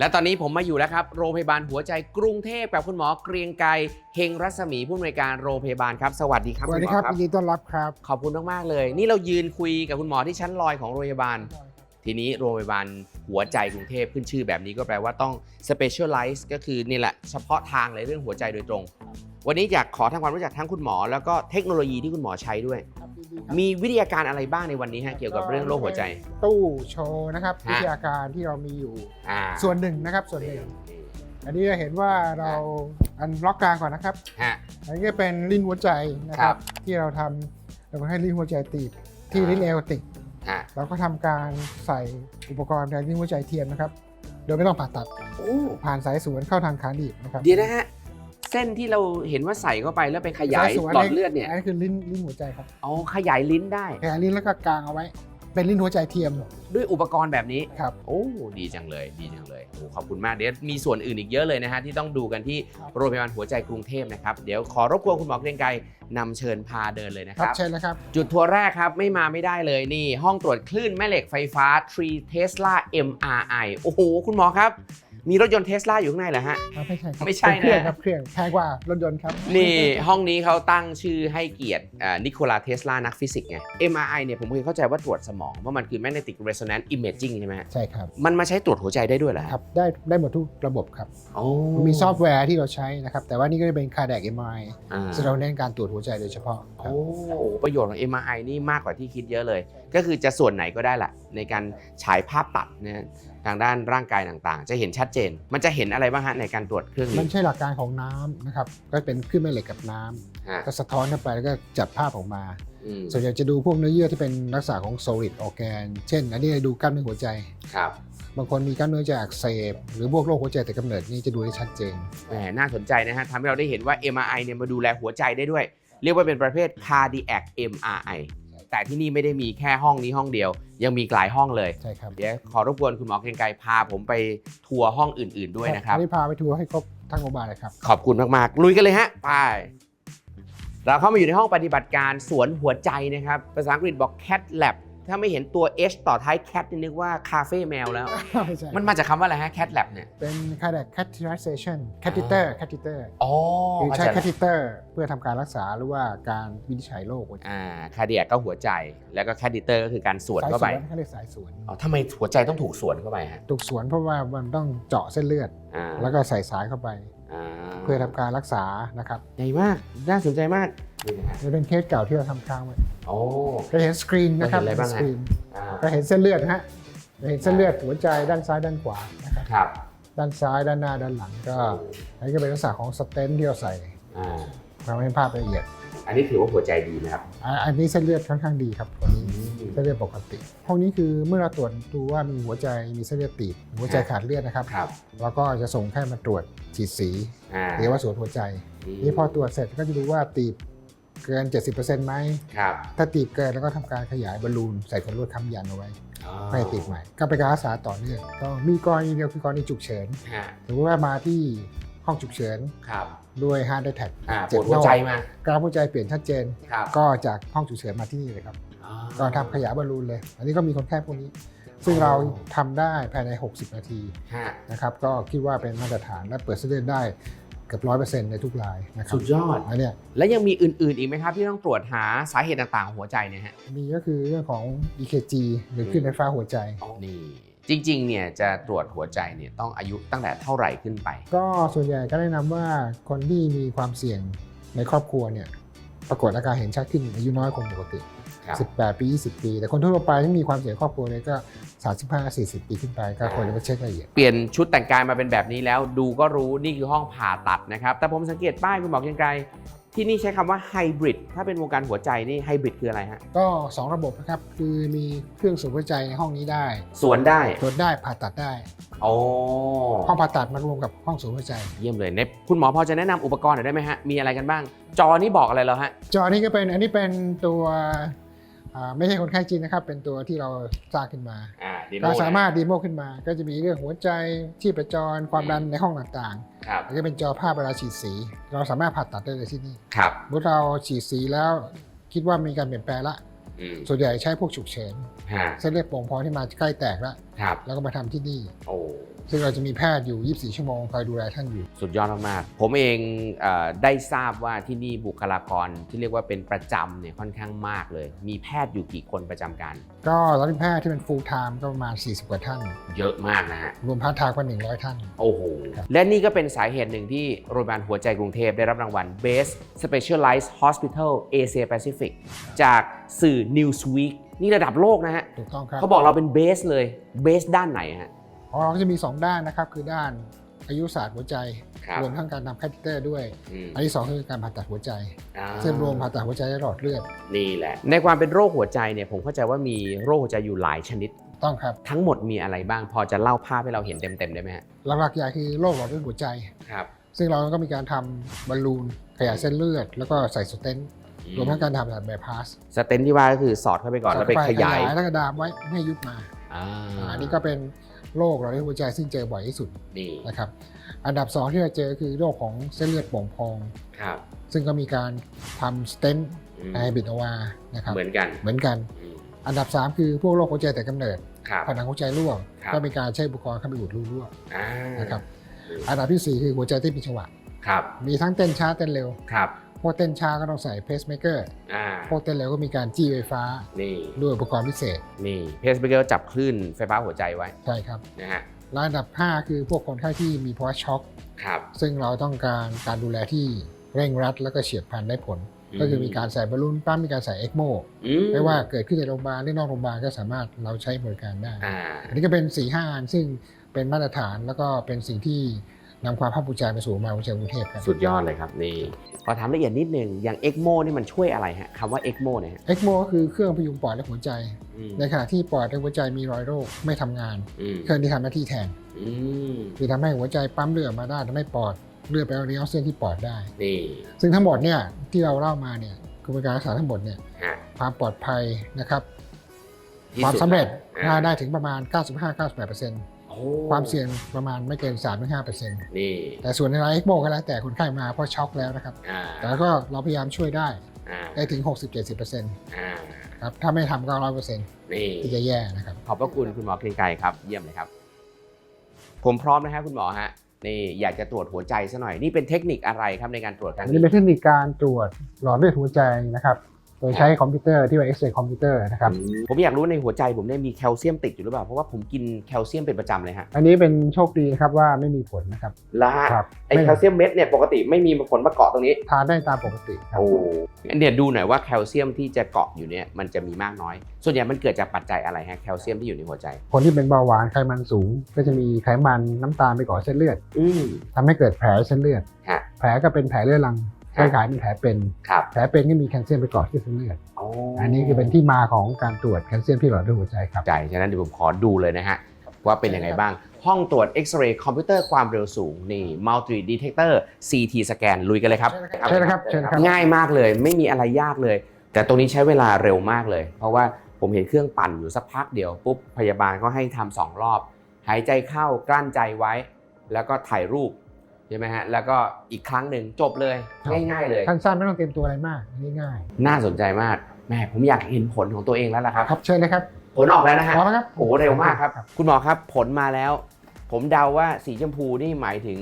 และตอนนี้ผมมาอยู่แล้วครับ โรงพยาบาลหัวใจกรุงเทพกับคุณหมอเกรียงไกรเฮงรัศมีผู้อำนวยการโรงพยาบาลครับ สวัสดีครับสวัสดีณหมอครับยินดีต้อนรับครับ ขอบคุณมากๆเลย นี่เรายืนคุยกับคุณหมอที่ชั้นลอยของโรงพยาบาล ทีนี้โรงพยาบาลหัวใจกรุงเทพขึ้นชื่อแบบนี้ก็แปลว่าต้อง specialize ก็คือนี่แหละเฉพาะทางเลยเรื่องหัวใจโดยตรง วันนี้อยากขอทำความรู้จักทั้งคุณหมอ แล้วก็เทคโนโลยีที่คุณหมอใช้ด้วย มีวิทยาการอะไรบ้างในวันนี้ฮะเกี่ยวกับเรื่องโรคหัวใจ ตู้โชว์นะครับฮะวิทยาการที่เรามีอยู่ อ่าส่วนหนึ่งนะครับส่วนหนึ่ง อันนี้จะเห็นว่าเราอันบล็อกกลางก่อนนะครับ ฮะ อันนี้ก็เป็นลิ้นหัวใจนะคครัรับบที่เราทำเราให้ลิ้นหัวใจติดที่อ่าลิ้นเอวติดฮะเราก็ทำการใส่อุปกรณ์แทนลิ้นหัวใจเทียมนะครับ โดยไม่ต้องผ่าตัดโอ้ผ่านสายสวนเข้าทางขาหนีบนะครับ เดี๋ยวนะฮะ เส้นที่เราเห็นว่าใส่เข้าไปแล้วไปขยายสสวนหลอดเลือดเนี่ยอันนี้คือลิ้นลิ้นหัวใจครับอ๋อขยายลิ้นได้ขยายลิ้นแล้วก็กางเอาไว้ เป็นลิ้นหัวใจเทียมด้วยอุปกรณ์แบบนี้ครับโอ้ดีจังเลยดีจังเลยโอ้ขอบคุณมากเดี๋ยวมีส่วนอื่นอีกเยอะเลยนะฮะที่ต้องดูกันที่ครับโรงพยาบาลหัวใจกรุงเทพนะครับเดี๋ยวขอรบกวนคุณหมอเกรียงไกรนำเชิญพาเดินเลยนะคครับรับเชิญเลยครับ จุดทัวร์แรกครับไม่มาไม่ได้เลยนี่ ห้องตรวจคลื่นแม่เหล็กไฟฟ้า 3 Tesla MRI โอ้โห คุณหมอครับ มีรถยนต์เทสลาอยู่ข้างในเหรอฮะครับไม่ใช่ครับไม่ใช่เป็นเครื่องนะครับเครื่องแพงกว่ารถยนต์ครับ นี่ห้องนี้เขาตั้งชื่อให้เกียรตินิโคลาเทสลานักฟิสิกส์ไง MRI เนี่ยผมเคยเข้าใจว่าตรวจสมอง เพราะมันคือ magnetic resonance imaging ใช่ไหมฮะใช่ครับ มันมาใช้ตรวจหัวใจได้ด้วยเหรอฮะครับได้ได้หมดทุกระบบครับโอ้มีซอฟต์แวร์ที่เราใช้นะครับ แต่ว่านี่ก็จะเป็น cardiac MRI อ่าซึ่งเราเน้นการตรวจหัวใจโดยเฉพาะครัโอ้บประโยชน์ของ MRI นี่มากกว่าที่คิดเยอะเลย ก็คือจะส่วนไหนก็ได้แหละในการฉายภาพตัดนะทางด้านร่างกายต่างๆ จะเห็นชัดเจน มันจะเห็นอะไรบ้างฮะในการตรวจเครื่องมันนี้ใช่หลักการของน้ำนะครับก็เป็นคลื่นแม่เหล็กกับน้ำฮะก็สะท้อนเข้าไปแล้วก็จัดภาพออกมาอืมส่วนใหญ่จะดูพวกเนื้อเยื่อที่เป็นลักษณะของ solid organ เช่น อันนี้ดูกล้ามเนื้อหัวใจครับบางคนมีกล้ามเนื้อจะอักเสบหรือพวกโรคหัวใจแต่กำเนิดนี่จะดูได้ชัดเจนแหมน่าสนใจนะฮะทำให้เราได้เห็นว่า MRI เนี่ยมาดูแลหัวใจได้ด้วย เรียกว่าเป็นประเภท cardiac MRI แต่ที่นี่ไม่ได้มีแค่ห้องนี้ห้องเดียว ยังมีหลายห้องเลย ใช่ครับเดี๋ยวขอรบกวนคุณหมอเกรียงไกรพาผมไปทัวร์ห้องอื่น ๆด้วยนะครับอันนี้พาไปทัวร์ให้ครบทั้งโรงพยาบาลเลยครับ ขอบคุณมาก ๆ ลุยกันเลยฮะ ไป เราเข้ามาอยู่ในห้องปฏิบัติการสวนหัวใจนะครับ ภาษาอังกฤษบอก cat lab ถ้าไม่เห็นตัว H ต่อท้าย cat นี่นึกว่าคาเฟ่แมวแล้ว ไม่ใช่มันมาจากคำว่าอะไรฮะ cat lab เนี่ย เป็น cardiac catheterization catheter catheter อ๋อคือใช้เข้าใจละ catheter เพื่อทำการรักษาหรือว่าการวินิจฉัยโรคหัวใจอ่าคาเดียก็หัวใจแล้วก็ catheter ก็คือการสวนสายเข้าสไป วนเขาเรียกสายสวน อ๋อทำไมหัวใจต้องถูกสวนเข้าไปฮะ ถูกสวนเพราะว่ามันต้องเจาะเส้นเลือด อ่า แล้วก็ใส่สายเข้าไปอ่า เพื่อทำการรักษานะครับใหญ่มากน่าสนใจมากนี่นะฮะจะเป็นเคสเก่าที่เราทำค้างไว้โอ้ก็เห็นสกรีนนะครับเราเห็นอะไรบ้างสฮะกรีนอ่าก็เห็นเส้นเลือดนะฮะจะเห็นเส้นเลือดหัวใจด้านซ้ายด้านขวานะครับครับด้านซ้ายด้านหน้าด้านหลังก็อันนี้ก็เป็นลักษณะของสเตนท์ที่เราใส่อ่าทำให้ภาพละเอียด อันนี้ถือว่าหัวใจดีนะครับ อ่าอันนี้เส้นเลือดค่อนข้างดีครับอันนี้เส้นเลือดปกติห้องนี้คือเมื่อเราตรวจดูว่ามีหัวใจมีเส้นเลือดตีบหัวใจขาดเลือดนะครับ ครับ แล้วก็จะส่งแพทย์มาตรวจฉีดสีอ่าเรียกว่าสวนหัวใจ นี่พอตรวจเสร็จก็จะดูว่าตีบเกิน 70%ไหม ครับถ้าตีบเกินแล้วก็ทำการขยายบอลลูนใส่ขนลวดค้ำยันเอาไว้อ๋อไม่ให้ติดใหม่ ก็เป็นการรักษาต่อเนื่องก็มีกรณีเดียวคือกรณีฉุกเฉินฮะสมมติว่ามาที่ห้องฉุกเฉิน ครับ ด้วย heart attack อ่าปเจ็บวดหัวใจมากราฟหัวใจเปลี่ยนชัดเจนครับก็จากห้องฉุกเฉินมาที่นี่เลยครับอ๋อก็ทำขยายบอลลูนเลย อันนี้ก็มีคนไข้พวกนี้ ซึ่งเราทำได้ภายใน 60 นาทีฮะนะครับก็คิดว่าเป็นมาตรฐานและเปิดเส้นเลือดได้เกือบร้อยเปอร์เซ็นต์ในทุกรายนะครับสุดยอดอันเนี้ยแล้วยังมีอื่น ๆ อีกไหมครับ ที่ต้องตรวจหาสาเหตุต่างๆของหัวใจเนี่ยฮะมีก็คือเรื่องของ EKG หรือคลื่นไฟฟ้าหัวใจนี่ จริงๆ เนี่ยจะตรวจหัวใจเนี่ยต้องอายุตั้งแต่เท่าไหร่ขึ้นไป ก็ส่วนใหญ่ก็แนะนำว่าคนที่มีความเสี่ยงในครอบครัวเนี่ยปรากฏอาการเห็นชัดขึ้นอายุน้อยกว่าปกติ ครับ 18 ปี 20 ปี แต่คนทั่วไปที่มีความเสี่ยงครอบครัวเนี่ยก็ 35 40 ปีขึ้นไปก็ควรจะไปเช็คละเอียด เปลี่ยนชุดแต่งกายมาเป็นแบบนี้แล้ว ดูก็รู้นี่คือห้องผ่าตัดนะครับ แต่ผมสังเกตป้ายคุณหมอเกรียงไกร ที่นี่ใช้คำว่าไฮบริดถ้าเป็นวงการหัวใจนี่ไฮบริดคืออะไรฮะ ก็ 2 ระบบนะครับ คือมีเครื่องสูบหัวใจในห้องนี้ได้ สวนได้ ตรวจได้ผ่าตัดได้ โอ้ห้องผ่าตัดมารวมกับห้องสูบหัวใจ เยี่ยมเลยเนยคุณหมอพอจะแนะนำอุปกรณ์หน่อยได้ไหมฮะ มีอะไรกันบ้าง จอนี่บอกอะไรเราฮะ จอนี้ก็เป็นอันนี้เป็นตัวอ่า ไม่ใช่คนไข้จริงนะครับ เป็นตัวที่เราสร้างขึ้นมาอ่าดีเราสามารถดีโมขึ้นมา ก็จะมีเรื่องหัวใจชีพจรความดันในห้องต่างครับๆแล้วก็เป็นจอภาพเวลาฉีดสี เราสามารถผ่าตัดได้เลยที่นี่ครับเมื่อเราฉีดสีแล้วคิดว่ามีการเปลี่ยนแปลงละอืมส่วนใหญ่ใช้พวกฉุกเฉินฮะเส้นเลือดโป่งพองที่มาใกล้แตกแล้วครับแล้วก็มาทำที่นี่โอ้ ซึ่งเราจะมีแพทย์อยู่ 24 ชั่วโมงคอยดูแลท่านอยู่ สุดยอดมากๆผมเองเออได้ทราบว่าที่นี่บุคลากรที่เรียกว่าเป็นประจำเนี่ยค่อนข้างมากเลย มีแพทย์อยู่กี่คนประจำการ ก็ตอนนี้แพทย์ที่เป็น full time ก็ประมาณ 40 กว่าท่าน เยอะมากนะฮะ รวมพาร์ทไทม์ก็100 ท่าน โอ้โหครับและนี่ก็เป็นสาเหตุหนึ่งที่โรงพยาบาลหัวใจกรุงเทพได้รับรางวัล Best Specialized Hospital Asia Pacific จากสื่อ Newsweek นี่ระดับโลกนะฮะถูกต้องครับ เขาบอกเราเป็นเบสเลยเบสด้านไหนฮะ ของเราก็จะมี 2 ด้านนะครับ คือด้านอายุศาสตร์หัวใจครับ รวมทั้งการทำแคทเตอร์ด้วย อืมอันที่2คือการผ่าตัดหัวใจอ่าซึ่งรวมผ่าตัดหัวใจและหลอดเลือดนี่แหละ ในความเป็นโรคหัวใจเนี่ยผมเข้าใจว่ามีโรคหัวใจอยู่หลายชนิด ต้องครับทั้งหมดมีอะไรบ้างพอจะเล่าภาพให้เราเห็นเต็มๆได้ไหมฮะหลักๆใหญ่คือโรคหลอดเลือดหัวใจ ครับ ซึ่งเราก็มีการทำบอลลูนขยายเส้นเลือด แล้วก็ใส่สเตนต์รวมทั้งการทำแบบบพาสสเตนที่ว่าก็คือสอดเข้าไปก่อนแล้วไปขยายแล้วก็ดามไว้ไม่ให้ยุบมาอ่าอันนี้ก็เป็น โรคหลอดเลือดหัวใจซึ่งเจอบ่อยที่สุดนี่นะครับ อันดับ 2 ที่เราเจอคือโรคของเส้นเลือดโป่งพอง ครับ ซึ่งก็มีการทำสเตนต์อืมไอบิดอวานะครับ เหมือนกัน เหมือนกันอืมอันดับ 3 คือพวกโรคหัวใจแต่กำเนิดครับผนังหัวใจรั่วครับก็มีการใช้อุปกรณ์เข้าไปอุดรูรั่วอ่านะครับ อันดับทีสี่ 4 คือหัวใจเต้นผิดจังหวะครับมีทั้งเต้นช้าเต้นเร็วครับ พวกเต้นช้าก็ต้องใส่เพสเมเกอร์อ่าพวกเต้นเร็วก็มีการจี้ไฟฟ้า นี่ด้วยอุปกรณ์พิเศษ นี่เพสเบเกอร์จับคลื่นไฟฟ้าหัวใจไว้ใช่ครับนะฮะและอันดับ 5 คือพวกคนไข้ที่มีภาวะช็อกครับซึ่งเราต้องการการดูแลที่เร่งรัดแล้วก็เฉียบพลันได้ผลอืมก็คือมีการใส่บอลลูนปั๊มมีการใส่เอ็กโมอืไม่ว่าเกิดขึ้นในโรงพยาบาลหรือนอกโรงพยาบาลก็สามารถเราใช้บริการได้อ่าอันนี้ก็เป็น4ี่ห้าอันซึ่งเป็นมาตรฐานแล้วก็เป็นสิ่งที่ นำความภาคภูมิใจไปสู่โรงพยาบาลหัวใจกรุงเทพครับสุดยอดเลยครับนี่ขอถามละเอียดนิดนึงอย่างเอ็กโมนี่มันช่วยอะไรฮะคำว่าเอ็กโมเนี่ยฮะเอ็กโมก็คือเครื่องพยุงปอดและหัวใจ อืมในขณะที่ปอดและหัวใจมีรอยโรคไม่ทำงาน อืมเครื่องที่ทำหน้าที่แทน อืมคือทำให้หัวใจปั๊มเลือดมาได้ทำให้ปอดเลือดไปเอาเลี้ยงเส้นที่ปอดได้ นี่ซึ่งทั้งหมดเนี่ยที่เราเล่ามาเนี่ยกระบวนการรักษาทั้งหมดเนี่ยฮะความปลอดภัยนะครับ ที่ความสุดสำเร็จอ่า ได้ถึงประมาณ 95-98%โอ้ ความเสี่ยงประมาณไม่เกิน 3-5%นี่แต่ส่วนในรายเอ็กโมก็แล้วแต่คนไข้มาเพราะช็อกแล้วนะครับอ่าแต่ก็เราพยายามช่วยได้อ่าได้ถึง 60-70%อ่าครับถ้าไม่ทำก็ 100%นี่ที่จะแย่นะครับ ขอบพระคุณคุณหมอเกรียงไกรครับ เยี่ยมเลยครับ ผมพร้อมนะฮะคุณหมอฮะนี่อยากจะตรวจหัวใจซะหน่อยนี่เป็นเทคนิคอะไรครับในการตรวจครั้งอันนี้นี้เป็นเทคนิคการตรวจหลอดเลือดหัวใจนะครับ โดยใช้คอมพิวเตอร์ที่ว่าเอ็กซเรย์คอมพิวเตอร์นะครับผมอยากรู้ในหัวใจผมเนี่ยมีแคลเซียมติดอยู่หรือเปล่า เพราะว่าผมกินแคลเซียมเป็นประจำเลยฮะ อันนี้เป็นโชคดีนะครับว่าไม่มีผลนะครับแล้วฮะครับไอแคลเซียมเม็ดเนี่ยปกติไม่มีผลมาเกาะตรงนี้ ทานได้ตามปกติครับโอ้งั้นเนี่ยดูหน่อยว่าแคลเซียมที่จะเกาะอยู่เนี่ยมันจะมีมากน้อย ส่วนใหญ่มันเกิดจากปัจจัยอะไรฮะแคลเซียมที่อยู่ในหัวใจ คนที่เป็นเบาหวานไขมันสูง ก็จะมีไขมันน้ำตาลไปก่อเส้นเลือดอืมทำให้เกิดแผลเส้นเลือดฮะแผลก็เป็นแผลเลือดรัง คฮะล้ายๆเป็นแผลเป็น ครับแผลเป็นก็มีแคลเซียมไปเกาะที่เส้นเลือดโอ้อันนี้คือเป็นที่มาของการตรวจแคลเซียมที่หลอดเลือดหัวใจครับ ใจฉะนั้นเดี๋ยวผมขอดูเลยนะฮะ ว่าเป็นยังไงบ้าง ห้องตรวจเอ็กซเรย์คอมพิวเตอร์ความเร็วสูง นี่ Multi Detector CT สแกนลุยกันเลยครับเชิญนะครับเชิญครับ ง่ายมากเลย ไม่มีอะไรยากเลย แต่ตรงนี้ใช้เวลาเร็วมากเลย เพราะว่าผมเห็นเครื่องปั่นอยู่สักพักเดียวปุ๊บพยาบาลก็ให้ทำสองรอบ หายใจเข้ากลั้นใจไว้ แล้วก็ถ่ายรูป ใช่ไหมฮะแล้วก็อีกครั้งหนึ่งจบเลยง่ายๆเลยสั้นๆไม่ต้องเตรียมตัวอะไรมากง่ายน่าสนใจมากแหม่ผมอยากเห็นผลของตัวเองแล้วล่ะครับๆครับเชิญเลยครับผลออกแล้วนะฮะพอแล้วครับโอ้โหเร็วมากครับ คุณหมอครับผลมาแล้ว ผมเดาว่าสีชมพูนี่หมายถึง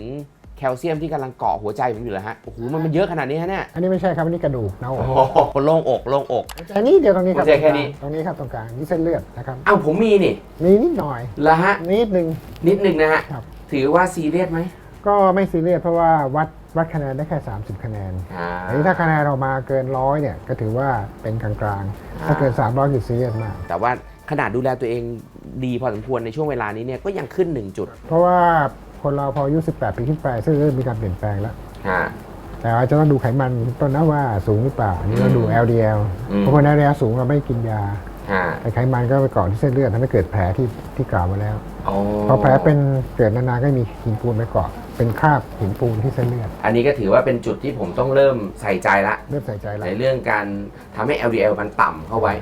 แคลเซียมที่กำลังเกาะหัวใจผมอยู่เหรอฮะโอ้โหมันมันเยอะขนาดนี้ฮะเนี่ยอันนี้ไม่ใช่ครับอันนี้กระดูกเนาโอ้โหโล่งอกโล่งอกแต่นี่เดียวตรงนี้ครับหัวใจแค่นี้ตรงนี้ครับตรงกลางนี่เส้นเลือดนะครับอ้าวผมมีนี่มีนิดหน่อยละฮะนิดนึงนิดนึงนะฮะครับถือว่าซีเรียสไหม ก็ไม่ซีเรียสเพราะว่าวัดวัดคะแนนได้แค่ 30 คะแนนอ่าอันนี้ถ้าคะแนนออกมาเกินร้อยเนี่ยก็ถือว่าเป็นกลางๆ ถ้าเกิน 300คือซีเรียสมาก แต่ว่าขนาดดูแลตัวเองดีพอสมควรในช่วงเวลานี้เนี่ยก็ยังขึ้น1จุด เพราะว่าคนเราพออายุ 18 ปีขึ้นไปเส้นเลือดมีการเปลี่ยนแปลงแล้วอ่าแต่อาจจะต้องดูไขมันต้นนะว่าสูงหรือเปล่าอันนี้เราดู LDL อืมบางคน LDL สูงเราไม่กินยาอ่าแต่ไขมันก็ไปเกาะที่เส้นเลือดทำให้เกิดแผลที่ที่กล่าวมาแล้วอ๋อพอแผลเป็นเกิดนานๆก็มีหินปูนไปเกาะ เป็นคราบหินปูนที่เส้นเลือดอันนี้ก็ถือว่าเป็นจุดที่ผมต้องเริ่มใส่ใจละ เริ่มใส่ใจแล้วในเรื่องการทำให้ LDL มันต่ำเข้าไว้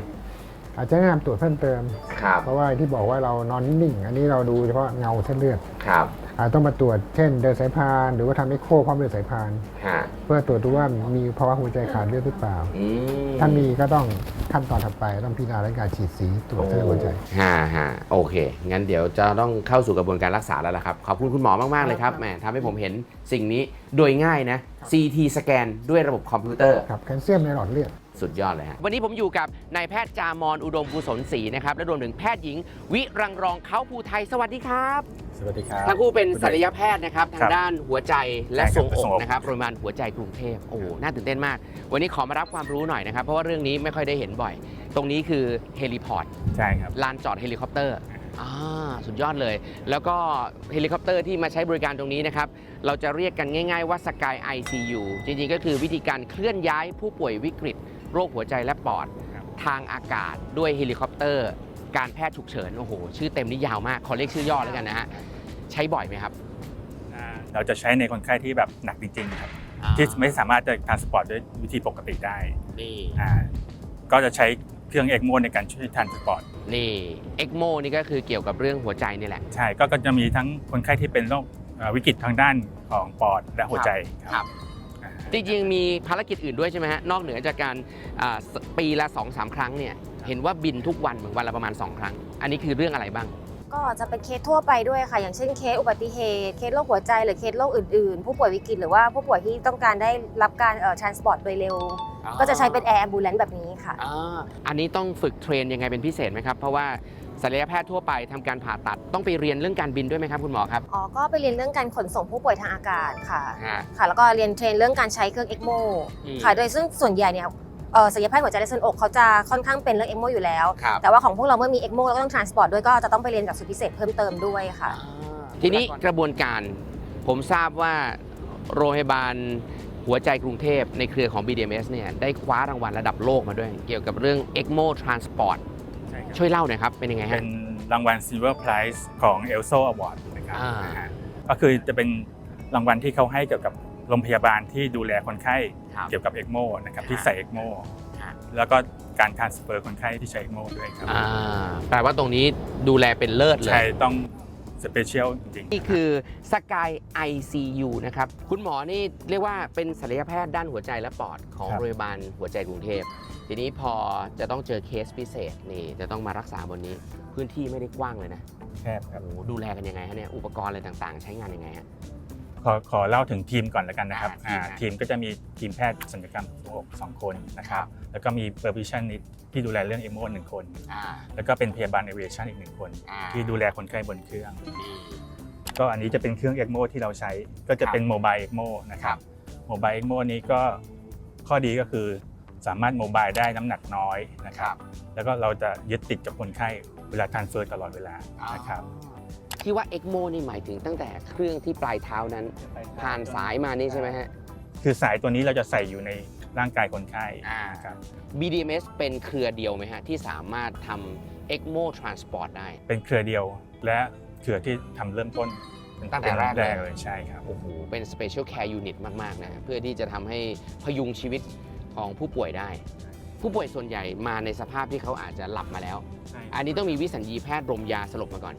อาจจะแนะนำตรวจเพิ่มเติม ครับ เพราะว่าที่บอกว่าเรานอนนิ่งๆอันนี้เราดูเฉพาะเงาเส้นเลือด ครับอาจ ต้องมาตรวจเช่นเดินสายพาน หรือว่าทำเอ็กโคพร้อมเดินสายพาน ฮะเพื่อตรวจดูว่ามีภาวะหัวใจขาดเลือดหรือเปล่า อืมถ้ามีก็ต้องขั้นตอนถัดไปต้องพิจารณาเรื่องการฉีดสีตรวจเส้นเลือดหัวใจ ฮะฮะโอเค งั้นเดี๋ยวจะต้องเข้าสู่กระบวนการรักษาแล้วล่ะครับ ขอบคุณคุณหมอมาก ๆ เลยครับ แหมทำให้ผมเห็นสิ่งนี้โดยง่ายนะ CT สแกนด้วยระบบคอมพิวเตอร์ ครับแคลเซียมในหลอดเลือด สุดยอดเลยฮะวันนี้ผมอยู่กับนายแพทย์จามอนอุดมกุศลศรีนะครับและรวมถึงแพทย์หญิง วิรังรองเขาภูไทยสวัสดีครับสวัสดีครับทั้งคู่เป็นศัลยแพทย์นะครับทาครังบด้านหัวใจและใช่ทรงครับอทรงกอกนะครับโรงพยาบาลหัวใจกรุงเทพโอ้โหน่าตื่นเต้นมาก วันนี้ขอมารับความรู้หน่อยนะครับ เพราะว่าเรื่องนี้ไม่ค่อยได้เห็นบ่อย ตรงนี้คือเฮลิพอร์ตใช่ครับลานจอดเฮลิคอปเตอร์อ่าสุดยอดเลย แล้วก็เฮลิคอปเตอร์ที่มาใช้บริการตรงนี้นะครับ เราจะเรียกกันง่าย ๆ ว่าสกาย ICU จริงๆ ก็คือวิธีการเคลื่อนย้ายผู้ป่วยวิกฤต โรคหัวใจและปอดครับทางอากาศด้วยเฮลิคอปเตอร์ การแพทย์ฉุกเฉิน โอ้โห ชื่อเต็มนี่ยาวมาก ขอเรียกชื่อย่อแล้วกันนะฮะ ใช้บ่อยไหมครับอ่าเราจะใช้ในคนไข้ที่แบบหนักจริงๆครับ ที่ไม่สามารถจะทรานสปอร์ตด้วยวิธีปกติได้ นี่อ่าก็จะใช้เครื่องเอ็กโมในการช่วยทรานสปอร์ต นี่เอ็กโมนี่ก็คือเกี่ยวกับเรื่องหัวใจนี่แหละ ใช่ ก็ก็จะมีทั้งคนไข้ที่เป็นโรคเอ่อวิกฤตทางด้านของปอดและหัวใจครับอ่า จริงๆมีภารกิจอื่นด้วยใช่ไหมฮะนอกเหนือจากการอ่าสปีละ2อสครั้งเนี่ยเห็นว่าบินทุกวันเหมือนวันละประมาณ 2 ครั้ง อันนี้คือเรื่องอะไรบ้าง ก็จะเป็นเคสทั่วไปด้วยค่ะ อย่างเช่นเคสอุบัติเหตุ เคสโรคหัวใจหรือเคสโรคอื่นๆ ผู้ป่วยวิกฤตหรือว่าผู้ป่วยที่ต้องการได้รับการเอ่อ transport โดยเร็ว ก็จะใช้เป็น air ambulance แบบนี้ค่ะ อ่าอันนี้ต้องฝึกเทรนยังไงเป็นพิเศษไหมครับ เพราะว่า ศัลยแพทย์ทั่วไปทำการผ่าตัดต้องไปเรียนเรื่องการบินด้วยไหมครับคุณหมอครับ อ๋อ ก็ไปเรียนเรื่องการขนส่งผู้ป่วยทางอากาศค่ะฮะค่ะ แล้วก็เรียนเทรนเรื่องการใช้เครื่อง ECMO อืมค่ะ โดยซึ่งส่วนใหญ่เนี่ยเอ่อศัลยแพทย์หัวใจและเส้นอกเขาจะค่อนข้างเป็นเรื่อง ECMO อยู่แล้วครับแต่ว่าของพวกเราเมื่อมี ECMO แล้วก็ต้อง transport ด้วยก็จะต้องไปเรียนจากสุดพิเศษเพิ่มเติมด้วยค่ะ ทีนี้กระบวนการผมทราบว่าโรงพยาบาลหัวใจกรุงเทพในเครือของ BDMS เนี่ยได้คว้ารางวัลระดับโลกมาด้วย เกี่ยวกับเรื่อง ECMO Transport ใช่ครับช่วยเล่าหน่อยครับ เป็นยังไงเป็ฮะนรางวัล Silver Prize ของ e l s o Award นะครับอ่า นะฮะก็คือจะเป็นรางวัลที่เขาให้เกี่ยวกับโรงพยาบาลที่ดูแลคนไข้ครับ เกี่ยวกับเอ็กโมนะครับครับที่ใส่เอ็กโมครับแล้วก็การทรานสเฟอร์คนไข้ที่ใช้เอ็กโมด้วยครับอ่าแปลว่าตรงนี้ดูแลเป็นเลิศเลใช่ย ต้องสเปเชียลจริงๆนี่คือสกาย ICU นะครับ คุณหมอนี่เรียกว่าเป็นศัลยแพทย์ด้านหัวใจและปอดของครับ โรงพยาบาลหัวใจกรุงเทพ ทีนี้พอจะต้องเจอเคสพิเศษนี่จะต้องมารักษาบนนี้ พื้นที่ไม่ได้กว้างเลยนะแคบครับโอ้โหดูแลกันยังไงฮะเนี่ยอุปกรณ์อะไรต่างๆ ใช้งานยังไงฮะ ขอขอเล่าถึงทีมก่อนแล้วกันนะครับอ่าอ่าทีมทีมก็จะมีทีมแพทย์ศัลยกรรมทรวงอกสองคนนะคครัรับบแล้วก็มีเ e อร์ i ิชันนิที่ดูแลเรื่องเอ็กโมหนึ่งคน อ่าแล้วก็เป็นพยาบาลเอเวชันอีกหนึ่งคน อ่าที่ดูแลคนไข้บนเครื่องนี่ก็อันนี้จะเป็นเครื่องเอ็กโมที่เราใช้ก็จะเป็นโมบายเอ็กโมนะคครัรับบโมบายเอ็กโมนี้ก็ข้อดีก็คือ สามารถโมบายได้น้ำหนักน้อยนะครับ แล้วก็เราจะยึดติดกับคนไข้เวลาทรานสเฟอร์ตลอดเวลานะครับที่ว่า ECMO นี่หมายถึงตั้งแต่เครื่องที่ปลายเท้านั้น ผ่านสายมานี่ใช่ไหมฮะคือสายตัวนี้เราจะใส่อยู่ในร่างกายคนไข้อ่านะครับ BDMS เป็นเครือเดียวไหมฮะที่สามารถทำ ECMO Transport ได้ เป็นเครือเดียวและเครือที่ทำเริ่มต้นตั้งแต่แรกเลยแรกเลยใช่ครับโอ้โหเป็น Special Care Unit มาก ๆ นะ เพื่อที่จะทำให้พยุงชีวิต ของผู้ป่วยได้ ผู้ป่วยส่วนใหญ่มาในสภาพที่เขาอาจจะหลับมาแล้ว อันนี้ต้องมีวิสัญญีแพทย์รมยาสลบมาก่อน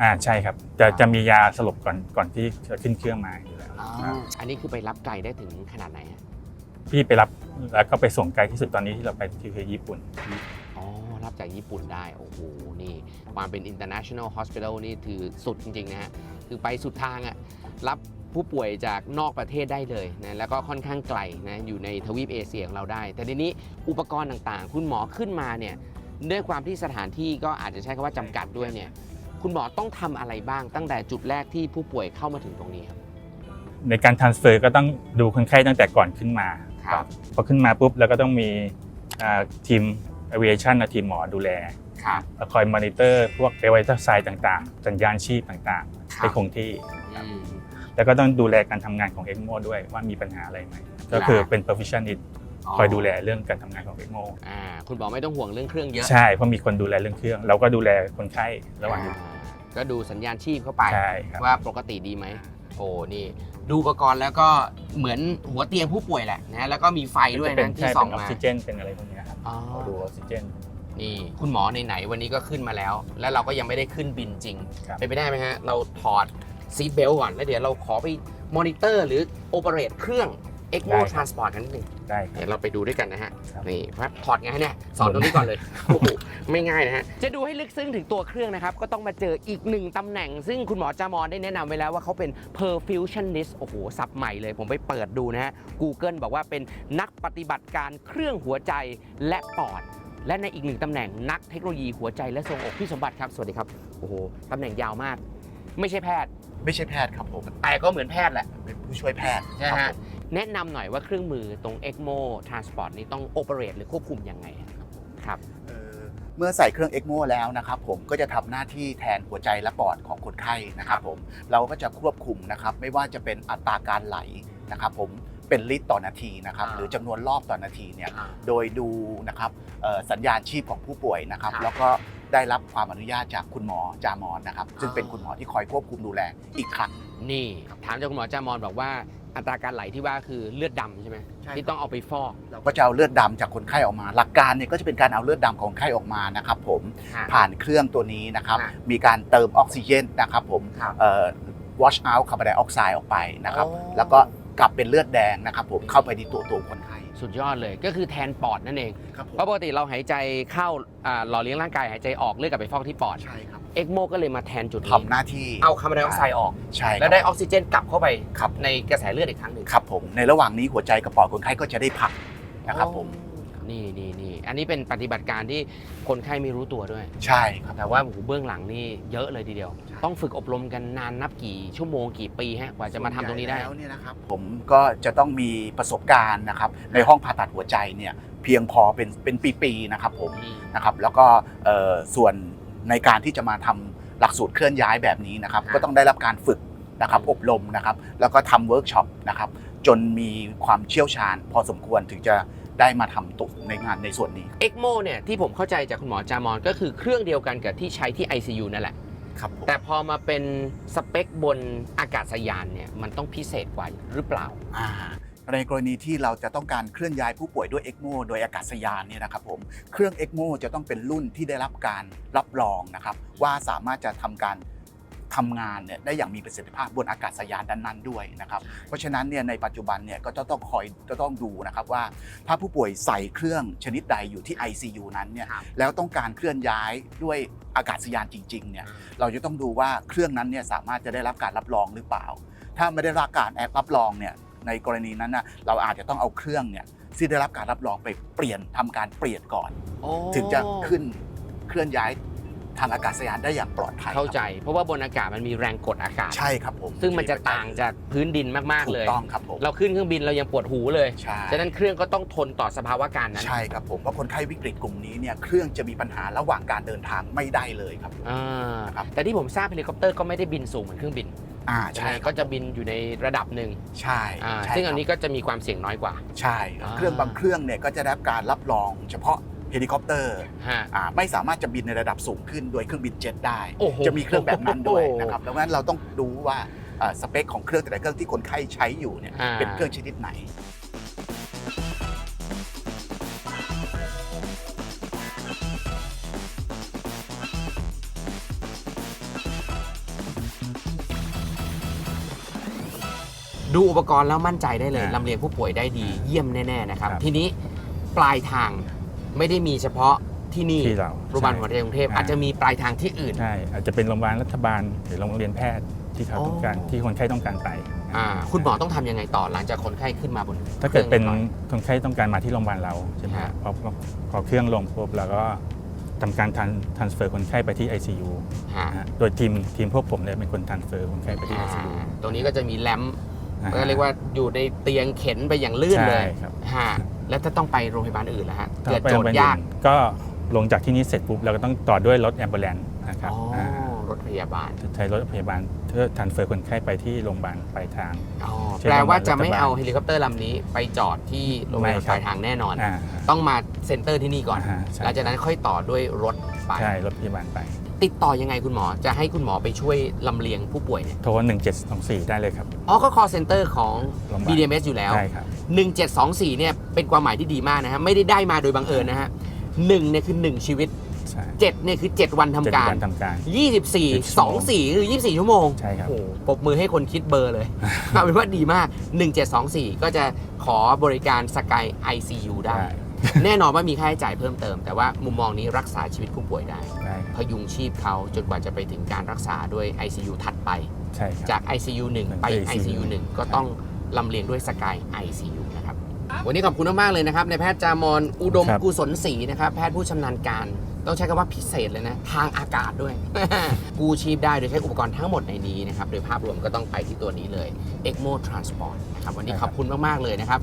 อ่าใช่ครับ จะจะมียาสลบก่อนก่อนที่จะขึ้นเครื่องมาอยู่แล้วครับอันนี้คือไปรับไกลได้ถึงขนาดไหนฮะพี่ไปรับแล้วก็ไปส่งไกลที่สุดตอนนี้ที่เราไปที่คือญี่ปุ่นอ๋อรับจากญี่ปุ่นได้โอ้โหนี่ความเป็น international hospital นี่ถือสุดจริงๆนะฮะคือไปสุดทางอะรับ ผู้ป่วยจากนอกประเทศได้เลยนะแล้วก็ค่อนข้างไกลนะอยู่ในทวีปเอเชียของเราได้ แต่ทีนี้อุปกรณ์ต่างๆ คุณหมอขึ้นมาเนี่ยด้วยความที่สถานที่ก็อาจจะใช้คำว่าจำกัดด้วยเนี่ยคุณหมอต้องทำอะไรบ้างตั้งแต่จุดแรกที่ผู้ป่วยเข้ามาถึงตรงนี้ครับ ในการทรานสเฟอร์ก็ต้องดูคนไข้ตั้งแต่ก่อนขึ้นมาครับ พอขึ้นมาปุ๊บแล้วก็ต้องมีอ่าทีม aviation และทีมหมอดูแลครับแล้วคอยมอนิเตอร์พวกเอเวอร์ไซด์ต่างๆ สัญญาณชีพต่างๆ ให้คงที่ อืม แล้วก็ต้องดูแลการทำงานของ ECMO ด้วยว่ามีปัญหาอะไรไหมก็คือเป็น perfectionist คอยดูแลเรื่องการทำงานของ ECMO อ่าคุณหมอไม่ต้องห่วงเรื่องเครื่องเยอะ ใช่เพราะมีคนดูแลเรื่องเครื่อง เราก็ดูแลคนไข้ระหว่างที่อ่าก็ดูสัญญาณชีพเข้าไปใช่ครับว่าปกติดีไหมโอ้นี่ดูอุปกรณ์แล้วก็เหมือนหัวเตียงผู้ป่วยแหละนะแล้วก็มีไฟด้วยเป็นะนที่ใช่ส่เป็องนออกมาซิเจนเป็นอะไรพวกเนี้ยครับอ๋อเราดูออกซิเจนนี่คุณหมอไหนๆวันนี้ก็ขึ้นมาแล้ว แล้วเราก็ยังไม่ได้ขึ้นบินจริงครับเป็นไปได้ไหมฮะ เราถอด ซีทเบลก่อน แล้วเดี๋ยวเราขอไปมอนิเตอร์หรือโอเปเรตเครื่อง e c m o ได้ครับ Transport กันนิดนึงได้ครับ เดี๋ยวเราไปดูด้วยกันนะฮะ ครับ นี่ครับถอดไงฮะเนี่ย สอนตรงนี้ก่อนเลย โอ้โห ไม่ง่ายนะฮะ จะดูให้ลึกซึ้งถึงตัวเครื่องนะครับ ก็ต้องมาเจออีกหนึ่งตำแหน่ง ซึ่งคุณหมอจามอนได้แนะนำไว้แล้วว่าเขาเป็น perfusionist โอ้โหศัพท์ใหม่เลย ผมไปเปิดดูนะฮะ Google บอกว่าเป็นนักปฏิบัติการเครื่องหัวใจและปอด และในอีกหนึ่งตำแหน่งนักเทคโนโลยีหัวใจและทรวงอกพี่สมบัติครับ สวัสดีครับ โอ้โหตำแหน่งยาวมาก ไม่ใช่แพทย์ ไม่ใช่แพทย์ครับผมแต่ก็เหมือนแพทย์แหละเป็นผู้ช่วยแพทย์ใช่ครับฮะผมแนะนำหน่อยว่าเครื่องมือตรง ECMO Transport นี้ต้องโอเปเรตหรือควบคุมยังไงครับเอ่อเมื่อใส่เครื่องเอ็กโมแล้วนะครับผมก็จะทำหน้าที่แทนหัวใจและปอดของคนไข้นะครับผมเราก็จะควบคุมนะครับไม่ว่าจะเป็นอัตราการไหลนะครับผมเป็นลิตรต่อนาทีนะครับอ่าหรือจำนวนรอบต่อนาทีเนี่ยอ่าโดยดูนะครับเอ่อสัญญาณชีพของผู้ป่วยนะครับครับแล้วก็ ได้รับความอนุญาตจากคุณหมอจามอนนะครับซึ่งอ่าเป็นคุณหมอที่คอยควบคุมดูแลอีกครั้ง นี่ถามจากคุณหมอจามอนบอกว่าอัตราการไหลที่ว่าคือเลือดดำใช่ไหมใช่ครับ ที่ต้องเอาไปฟอกเราก็จะเอาเลือดดำจากคนไข้ออกมา หลักการเนี่ยก็จะเป็นการเอาเลือดดำของคนไข้ออกมานะครับผมค่ะ ผ่านเครื่องตัวนี้นะครับค่ะ มีการเติมออกซิเจนนะครับผม ครับเอ่อ wash out คาร์บอนไดออกไซด์ออกไปนะครับ อ๋อ แล้วก็กลับเป็นเลือดแดงนะครับผมเข้าไปในตัวตัวคนไข้ สุดยอดเลยก็คือแทนปอดนั่นเอง ครับผมเพราะปกติเราหายใจเข้าอ่าหล่อเลี้ยงร่างกายหายใจออกเลือดกลับไปฟอกที่ปอดใช่ครับเอ็กโมก็เลยมาแทนจุดนี้ทำหน้าที่เอาคาร์บอนไดออกไซด์ออก ใช่ครับแล้วได้ออกซิเจนกลับเข้าไปครับในกระแสเลือดอีกครั้งหนึ่งครับผมในระหว่างนี้หัวใจกับปอดคนไข้ก็จะได้พักนะครับผมนี่นี่นี่อันนี้เป็นปฏิบัติการที่คนไข้ไม่รู้ตัวด้วย ใช่ครับ แต่ว่าโอ้โหเบื้องหลังนี่เยอะเลยทีเดียว ต้องฝึกอบรมกันนานนับกี่ชั่วโมงกี่ปีฮะกว่าจะมาทำตรงนี้ได้แล้วเนี่ยนะครับผมก็จะต้องมีประสบการณ์นะครับในห้องผ่าตัดหัวใจเนี่ยเพียงพอเป็นเป็นปีๆนะครับผมนะครับแล้วก็เอ่อส่วนในการที่จะมาทำหลักสูตรเคลื่อนย้ายแบบนี้นะครับครับ ก็ต้องได้รับการฝึกนะครับอบรมนะครับ แล้วก็ทำเวิร์กช็อปนะครับจนมีความเชี่ยวชาญ พอสมควรถึงจะได้มาทำตุกในงานในส่วนนี้ เอ็กโมเนี่ยที่ผมเข้าใจจากคุณหมอจามอนก็คือเครื่องเดียวกันกับที่ใช้ที่ ICU นั่นแหละ ครับผมแต่พอมาเป็นสเปคบนอากาศยานเนี่ยมันต้องพิเศษกว่าหรือเปล่า อ่าในกรณีที่เราจะต้องการเคลื่อนย้ายผู้ป่วยด้วยเอ็กโมโดยอากาศยานเนี่ยนะครับผมเครื่องเอ็กโมจะต้องเป็นรุ่นที่ได้รับการรับรองนะครับว่าสามารถจะทำการ ทำงานเนี่ยได้อย่างมีประสิทธิภาพบนอากาศยานนั้นๆด้วยนะครับเพราะฉะนั้นเนี่ยในปัจจุบันเนี่ยก็จะต้องคอยจะต้องดูนะครับว่า ถ้าผู้ป่วยใส่เครื่องชนิดใดอยู่ที่ ICU นั้นเนี่ยครับแล้วต้องการเคลื่อนย้ายด้วยอากาศยานจริงๆเนี่ยเราจะต้องดูว่าเครื่องนั้นเนี่ยสามารถจะได้รับการรับรองหรือเปล่า ถ้าไม่ได้รับการแอบรับรองเนี่ยในกรณีนั้นนะเราอาจจะต้องเอาเครื่องเนี่ยที่ได้รับการรับรองไปเปลี่ยนทำการเปลี่ยนก่อนโอ้ถึงจะขึ้นเคลื่อนย้าย ทางอากาศยานได้อย่างปลอดภัยเข้าใจครับเพราะว่าบนอากาศมันมีแรงกดอากาศ ใช่ครับผมซึ่งมันจะต่างจากพื้นดินมากๆถูเลยกต้องครับผมเราขึ้นเครื่องบินเรายังปวดหูเลยใช่ฉะนั้นเครื่องก็ต้องทนต่อสภาวะการนั้น ใช่ครับผมเพราะคนไข้วิกฤตกลุ่มนี้เนี่ยเครื่องจะมีปัญหาระหว่างการเดินทางไม่ได้เลยครับอ่าครับแต่ที่ผมทราบเฮลิคอปเตอร์ก็ไม่ได้บินสูงเหมือนเครื่องบินอ่าใช่ใช่ไหมครับก็จะบินอยู่ในระดับหนึ่งใช่อ่าใช่ซึ่งอันครับนี้ก็จะมีความเสี่ยงน้อยกว่า ใช่ครับอ่าเครื่องบางเครื่องเนี่ยก็จะได้รับการรับรองเฉพาะ เฮลิคอปเตอร์ฮะ อ่าไม่สามารถจะบินในระดับสูงขึ้นโดยเครื่องบินเจ็ตได้ โอ้โหจะมีเครื่องแบบนั้นด้วยนะครับดังนั้นเราต้องดูว่าอ่าสเปคของเครื่องแต่ละเครื่องที่คนไข้ใช้อยู่เนี่ยอ่า เป็นเครื่องชนิดไหน ดูอุปกรณ์แล้วมั่นใจได้เลยอ่าลำเลียงผู้ป่วยได้ดีเยี่ยมแน่ ๆ นะครับ ครับ ทีนี้ปลายทาง ไม่ได้มีเฉพาะที่นี่ที่เราโรงพยาบาลหัวใจกรุงเทพอ่าอาจจะมีปลายทางที่อื่น ใช่อาจจะเป็นโรงพยาบาลรัฐบาลหรือโรงเรียนแพทย์ที่เขาอ๋อต้องการที่คนไข้ต้องการไปอ่าคุณหมอต้องทำยังไงต่อหลังจากคนไข้ขึ้นมาบน ถ้าเกิดเป็นครื่องคนไข้ต้องการมาที่โรงพยาบาลเราใช่ไหมฮะพอพอพอเครื่องลงปุ๊บเราก็ทำการทันทันเฟอร์คนไข้ไปที่ ICU ฮะนะฮะโดยทีมทีมพวกผมเนี่ยเป็นคนทันเฟอร์คนไข้ไปที่อ่า ICU ตรงนี้ก็จะมีแรมป์นะฮะก็เรียกว่าอยู่ในเตียงเข็นไปอย่างลื่นเลยใช่ครับฮะ แล้วถ้าต้องไปโรงพยาบาลอื่นล่ะฮะถ้าเกิดไปโจโรงทพยาบาลย์ยากอื่นก็ลงจากที่นี่เสร็จปุ๊บเราก็ต้องต่อด้วยรถแอมบูเลนนะครับอ๋อารถพยาบาลใช้รถพยาบาลเพื่อทันเฟอร์คนไข้ไปที่โรงพยาบาลปลายทางอ๋อใช่แปลว่าจะโรงพยาบาลไม่เอาเฮลิคอปเตอร์ลำนี้ไปจอดที่โรงพยาบาลไม่คปรับลายทางแน่นอนอ่าต้องมาเซ็นเตอร์ที่นี่ก่อนอ่าฮะใช่หลังจากนั้นค่อยต่อด้วยรถไปใช่รถพยาบาลไปติดต่อยังไงคุณหมอจะให้คุณหมอไปช่วยลำเลียงผู้ป่วยเนี่ยโทร 1724 ได้เลยครับ อ๋อก็ call center ของโรงพยาบาล BDMS อยู่แล้วได้ครับ 1724เนี่ยเป็นความหมายที่ดีมากนะฮะไม่ได้ได้มาโดยบังเอิญนะฮะหนึ่งเนี่ยคือหนึ่งชีวิตใช่7เนี่ยคือ 7 วันทำเจ็ดการวันทำการ 24 2 4 คือ 24 ชั่วโมงใช่ครับ โอ้โหปรบมือให้คนคิดเบอร์เลย เอาเป็นว่าดีมาก 1724 ก็จะขอบริการสกาย ICU ได้ ได้แน่นอนว่ามีค่าใช้จ่ายเพิ่มเติม แต่ว่ามุมมองนี้รักษาชีวิตผู้ป่วยได้ ได้พยุงชีพเขาจนกว่าจะไปถึงการรักษาด้วย ICU ถัดไป ใช่ครับ จาก ICU 1 ไปไป ICU ICU 1 ก็ต้อง ลำเลียงด้วยสกาย ICU นะครับ วันนี้ขอบคุณมากๆเลยนะครับ ในแพทย์จามอนอุดมกุศลศรีนะครับ แพทย์ผู้ชำนาญการ ต้องใช้คำว่าพิเศษเลยนะ ทางอากาศด้วย กู้ชีพได้โดยใช้อุปกรณ์ทั้งหมดในนี้นะครับ โดยภาพรวมก็ต้องไปที่ตัวนี้เลย ECMO Transport นะครับ วันนี้ขอบคุณมากๆเลยนะครับ